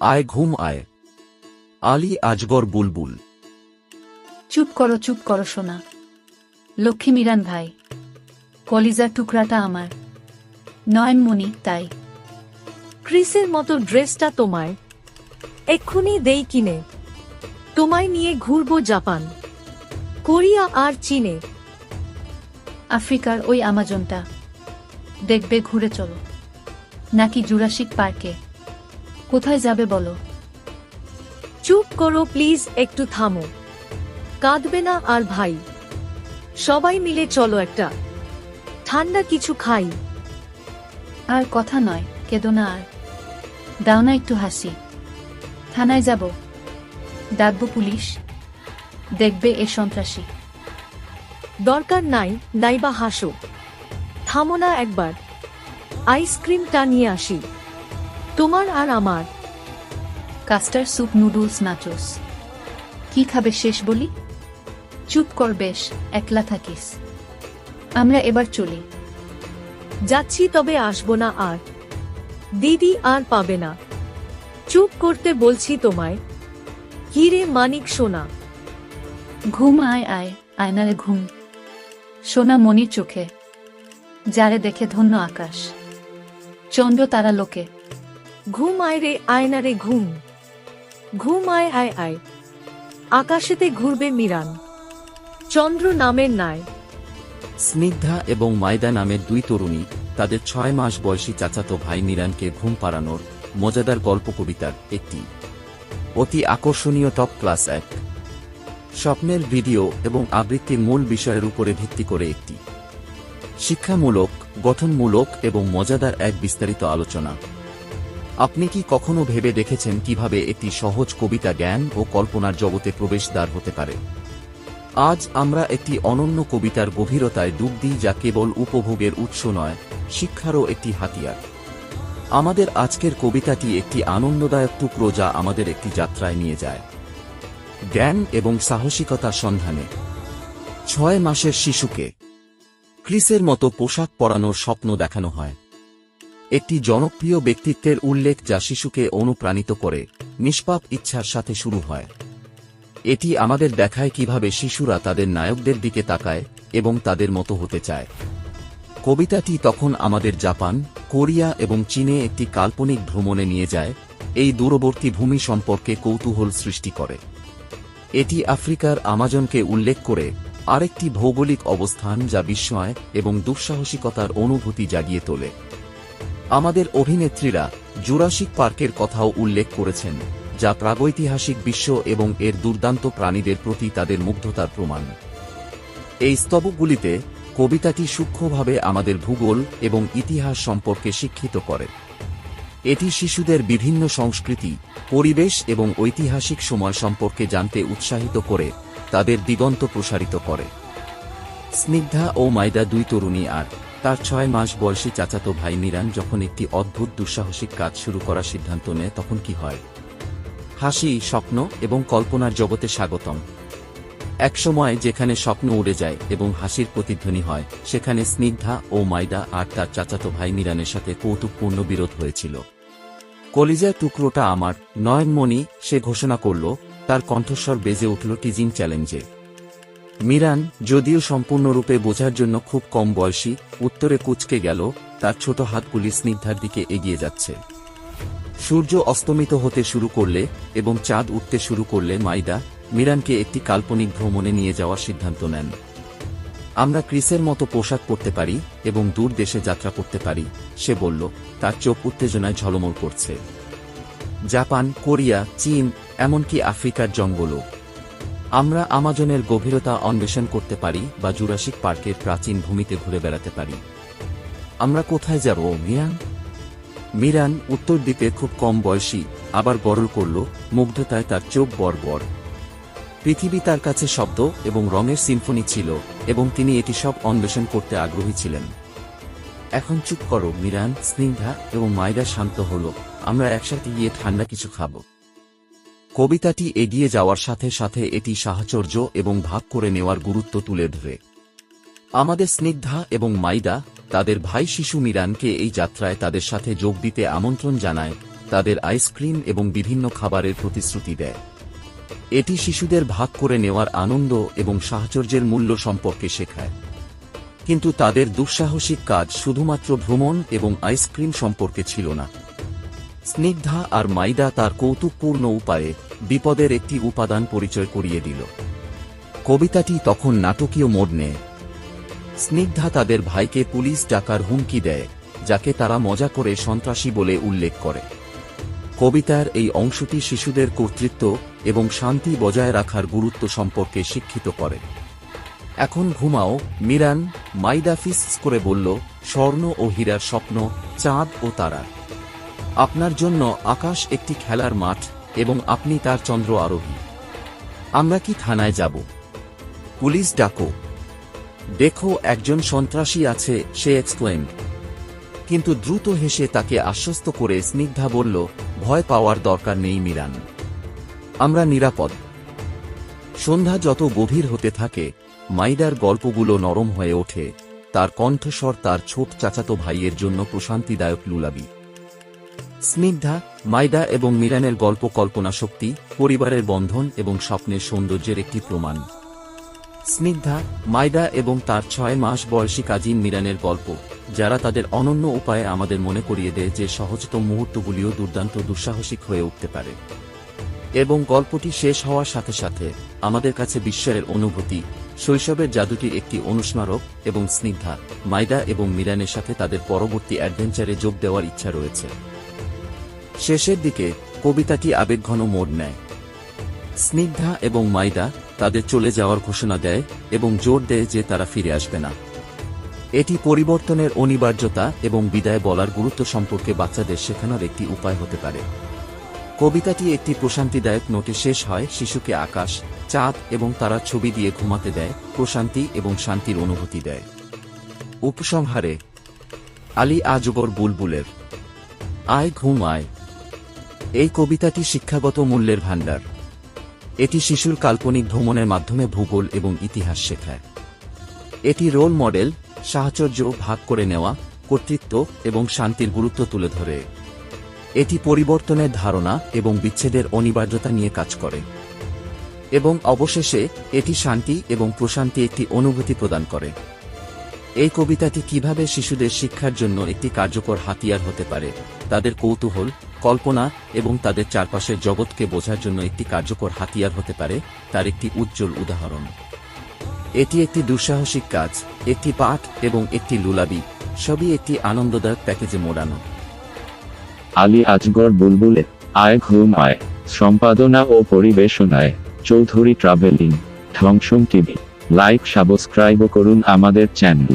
আয় ঘুম আয়। আলী আজগর বুলবুল। চুপ করো চুপ করো, সোনা। লক্ষ্মী মিরান ভাই কলিজা টুকরাটা আমার। নয়নমণি তাই। ক্রিসের মতো ড্রেসটা তোমায় এক্ষুনি দেই কিনে। তোমায় নিয়ে ঘুরবো জাপান। কোরিয়া আর চীনে। আফ্রিকার ওই আমাজনটা। দেখবে ঘুরে চলো। নাকি জুরাসিক পার্কে। কোথায় যাবে বলো? চুপ করো প্লিজ একটু থামো। কাঁদবে না আর ভাই। সবাই মিলে চলো একটা। ঠান্ডা কিছু খাই। আর কথা নয় কেদো না আর। দাও না একটু হাসি। থানায় যাব। ডাকবো পুলিশ। দেখবে এ সন্ত্রাসী। দরকার নাই নাইবা হাসো। থামো না একবার। আইসক্রিমটা নিয়ে আসি। তোমার আর আমার। কাস্টার স্যুপ নুডলস নাচোস কি খাবে শেষ বলি? চুপ কর বেশ, একলা থাকিস। আমরা এবার চলি। যাচ্ছি তবে আসব না আর। দিদি আর পাবে না। চুপ করতে বলছি তোমায়। কিরে মানিক সোনা? ঘুম আয় আয়, আয়নারে ঘুম। সোনা মনির চোখে। যারে দেখে ধন্য আকাশ। চন্দ্র তারা লোকে। ঘুম আয় রে আয়না রে ঘুম। ঘুম আয় আয়। আয় আকাশেতে ঘুরবে মিরান। চন্দ্র নামের নায় স্নিগ্ধা এবং মায়দা নামের দুই তরুণী, তাদের ছয় মাস বয়সী চাচাতো ভাই মিরানকে ঘুম পাড়ানোর মজাদার গল্প কবিতার একটি অতি আকর্ষণীয় টপ ক্লাস এক স্বপ্নের ভিডিও এবং আবৃত্তির মূল বিষয়ের উপরে ভিত্তি করে একটি। শিক্ষামূলক, গঠনমূলক এবং মজাদার এক বিস্তারিত আলোচনা। আপনি কি কখনো ভেবে দেখেছেন কীভাবে একটি সহজ কবিতা জ্ঞান ও কল্পনার জগতে প্রবেশদ্বার হতে পারে? আজ আমরা একটি অনন্য কবিতার গভীরতায় ডুব দিই যা কেবল উপভোগের উৎস নয়, শিক্ষারও একটি হাতিয়ার। আমাদের আজকের কবিতাটি একটি আনন্দদায়ক টুকরো যা আমাদের একটি যাত্রায় নিয়ে যায়। জ্ঞান এবং সাহসিকতার সন্ধানে। ছয় মাসের শিশুকে। ক্রিসের মতো পোশাক পরানোর স্বপ্ন দেখানো হয়। একটি জনপ্রিয় ব্যক্তিত্বের উল্লেখ যা শিশুকে অনুপ্রাণিত করে, নিষ্পাপ ইচ্ছার সাথে শুরু হয়। এটি আমাদের দেখায় কীভাবে শিশুরা তাদের নায়কদের দিকে তাকায় এবং তাদের মতো হতে চায়। কবিতাটি তখন আমাদের জাপান, কোরিয়া এবং চীনে একটি কাল্পনিক ভ্রমণে নিয়ে যায়, এই দূরবর্তী ভূমি সম্পর্কে কৌতূহল সৃষ্টি করে। এটি আফ্রিকার আমাজনকে উল্লেখ করে আরেকটি ভৌগোলিক অবস্থান যা বিস্ময় এবং দুঃসাহসিকতার অনুভূতি জাগিয়ে তোলে। আমাদের অভিনেত্রীরা জুরাসিক পার্কের কথাও উল্লেখ করেছেন, যা প্রাগৈতিহাসিক বিশ্ব এবং এর দুর্দান্ত প্রাণীদের প্রতি তাদের মুগ্ধতার প্রমাণ। এই স্তবকগুলিতে কবিতাটি সূক্ষ্মভাবে আমাদের ভূগোল এবং ইতিহাস সম্পর্কে শিক্ষিত করে। এটি শিশুদের বিভিন্ন সংস্কৃতি, পরিবেশ এবং ঐতিহাসিক সময় সম্পর্কে জানতে উৎসাহিত করে তাদের দিগন্ত প্রসারিত করে। স্নিগ্ধা ও মাইদা দুই তরুণী আর তার ছয় মাস বয়সী চাচাতো ভাই মিরান যখন একটি অদ্ভুত দুঃসাহসিক কাজ শুরু করার সিদ্ধান্ত নেয়, তখন কি হয়? হাসি, স্বপ্ন এবং কল্পনার জগতে স্বাগতম। একসময় যেখানে স্বপ্ন উড়ে যায় এবং হাসির প্রতিধ্বনি হয়, সেখানে স্নিগ্ধা ও মাইদা আর তার চাচাতো ভাই মিরানের সাথে কৌতুকপূর্ণ বিরোধ হয়েছিল। কলিজার টুকরোটা আমার, নয়নমণি, সে ঘোষণা করল, তার কণ্ঠস্বর বেজে উঠল টিজিং চ্যালেঞ্জে। মিরান, যদিও সম্পূর্ণরূপে বোঝার জন্য খুব কম বয়সী, উত্তরে কুচকে গেল, তার ছোট হাতগুলি স্নিগ্ধার দিকে এগিয়ে যাচ্ছে। সূর্য অস্তমিত হতে শুরু করলে এবং চাঁদ উঠতে শুরু করলে মাইদা, মিরানকে একটি কাল্পনিক ভ্রমণে নিয়ে যাওয়ার সিদ্ধান্ত নেন। আমরা ক্রিসের মতো পোশাক পরতে পারি এবং দূর দেশে যাত্রা করতে পারি, সে বলল, তার চোখ উত্তেজনায় ঝলমল করছে। জাপান, কোরিয়া, চীন, এমনকি আফ্রিকার জঙ্গলও। আমরা আমাজনের গভীরতা অন্বেষণ করতে পারি বা জুরাসিক পার্কের প্রাচীন ভূমিতে ঘুরে বেড়াতে পারি। আমরা কোথায় যাব, মিরান? মিরান উত্তর দিতে খুব কম বয়সী, আবার গরল করল, মুগ্ধতায় তার চোখ বর বর পৃথিবী তার কাছে শব্দ এবং রঙের সিম্ফনি ছিল এবং তিনি এটি সব অন্বেষণ করতে আগ্রহী ছিলেন। এখন চুপ করো, মিরান, স্নিগ্ধা এবং মাইরা শান্ত হল। আমরা একসাথে গিয়ে ঠান্ডা কিছু খাব। কবিতাটি এগিয়ে যাওয়ার সাথে সাথে এটি সাহচর্য এবং ভাগ করে নেওয়ার গুরুত্ব তুলে ধরে। আমাদের স্নিগ্ধা এবং মাইদা, তাদের ভাই শিশু মিরানকে এই যাত্রায় তাদের সাথে যোগ দিতে আমন্ত্রণ জানায়, তাদের আইসক্রিম এবং বিভিন্ন খাবারের প্রতিশ্রুতি দেয়। এটি শিশুদের ভাগ করে নেওয়ার আনন্দ এবং সাহচর্যের মূল্য সম্পর্কে শেখায়। কিন্তু তাদের দুঃসাহসিক কাজ শুধুমাত্র ভ্রমণ এবং আইসক্রিম সম্পর্কে ছিল না। স্নিগ্ধা আর মাইদা তার কৌতুকপূর্ণ উপায়ে বিপদের একটি উপাদান পরিচয় করিয়ে দিল। কবিতাটি তখন নাটকীয় মোড় নেয়। স্নিগ্ধা তাদের ভাইকে পুলিশ ডাকার হুমকি দেয়, যাকে তারা মজা করে সন্ত্রাসী বলে উল্লেখ করে। কবিতার এই অংশটি শিশুদের কর্তৃত্ব এবং শান্তি বজায় রাখার গুরুত্ব সম্পর্কে শিক্ষিত করে। এখন ঘুমাও, মিরান, মাইদা ফিস করে বলল, স্বর্ণ ও হীরার স্বপ্ন, চাঁদ ও তারা। আপনার জন্য আকাশ একটি খেলার মাঠ এবং আপনি তার চন্দ্র আরোহী। আমরা কি থানায় যাব? পুলিশ ডাকো। দেখো, একজন সন্ত্রাসী আছে, সে এক্সক্লেম কিন্তু দ্রুত হেসে তাকে আশ্বস্ত করে স্নিগ্ধা বলল, ভয় পাওয়ার দরকার নেই মিরান। আমরা নিরাপদ। সন্ধ্যা যত গভীর হতে থাকে, মাইদার গল্পগুলো নরম হয়ে ওঠে। তার কণ্ঠস্বর তার ছোট চাচাতো ভাইয়ের জন্য প্রশান্তিদায়ক লুলাবি। স্নিগ্ধা মাইদা এবং মিরানের গল্প কল্পনা শক্তি, পরিবারের বন্ধন এবং স্বপ্নের সৌন্দর্যের একটি প্রমাণ। স্নিগ্ধা মাইদা এবং তার ছয় মাস বয়সী কাজিন মিরানের গল্প, যারা তাদের অনন্য উপায়ে আমাদের মনে করিয়ে দেয় যে সহজতম মুহূর্তগুলিও দুর্দান্ত দুঃসাহসিক হয়ে উঠতে পারে। এবং গল্পটি শেষ হওয়ার সাথে সাথে আমাদের কাছে বিশ্বের অনুভূতি, শৈশবের জাদুটি একটি অনুস্মারক এবং স্নিগ্ধা মাইদা এবং মিরানের সাথে তাদের পরবর্তী অ্যাডভেঞ্চারে যোগ দেওয়ার ইচ্ছা রয়েছে। শেষের দিকে কবিতাটি আবেগঘন মোড় নেয়। স্নিগ্ধা এবং মাইদা তাদের চলে যাওয়ার ঘোষণা দেয় এবং জোর দেয় যে তারা ফিরে আসবে না। এটি পরিবর্তনের অনিবার্যতা এবং বিদায় বলার গুরুত্ব সম্পর্কে বাচ্চাদের শেখানোর একটি উপায় হতে পারে। কবিতাটি একটি প্রশান্তিদায়ক নোটে শেষ হয়, শিশুকে আকাশ, চাঁদ এবং তারা ছবি দিয়ে ঘুমাতে দেয়, প্রশান্তি এবং শান্তির অনুভূতি দেয়। উপসংহারে, আলী আজগর বুলবুলের, আয় ঘুম আয়। এই কবিতাটি শিক্ষাগত মূল্যের ভাণ্ডার। এটি শিশুর কাল্পনিক ভ্রমণের মাধ্যমে ভূগোল এবং ইতিহাস শেখায়। এটি রোল মডেল, সাহচর্য ভাগ করে নেওয়া, কর্তৃত্ব এবং শান্তির গুরুত্ব তুলে ধরে। এটি পরিবর্তনের ধারণা এবং বিচ্ছেদের অনিবার্যতা নিয়ে কাজ করে। এবং অবশেষে এটি শান্তি এবং প্রশান্তি একটি অনুভূতি প্রদান করে। এই কবিতাটি কীভাবে শিশুদের শিক্ষার জন্য একটি কার্যকর হাতিয়ার হতে পারে, তাদের কৌতূহল কল্পনা এবং তাদের চারপাশের জগৎকে বোঝার জন্য একটি কার্যকর হাতিয়ার হতে পারে, তার একটি উজ্জ্বল উদাহরণ। এটি একটি দুঃসাহসিক কাজ, একটি পাঠ এবং একটি লুলাবি, সবই একটি আনন্দদায়ক প্যাকেজে মোড়ানো। আলী আজগর বুলবুলে আয় ঘুম আয়, সম্পাদনা ও পরিবেশনায়, চৌধুরী ট্রাভেলিং, ধ্বংসম টিভি। লাইক, সাবস্ক্রাইব করুন আমাদের চ্যানেল।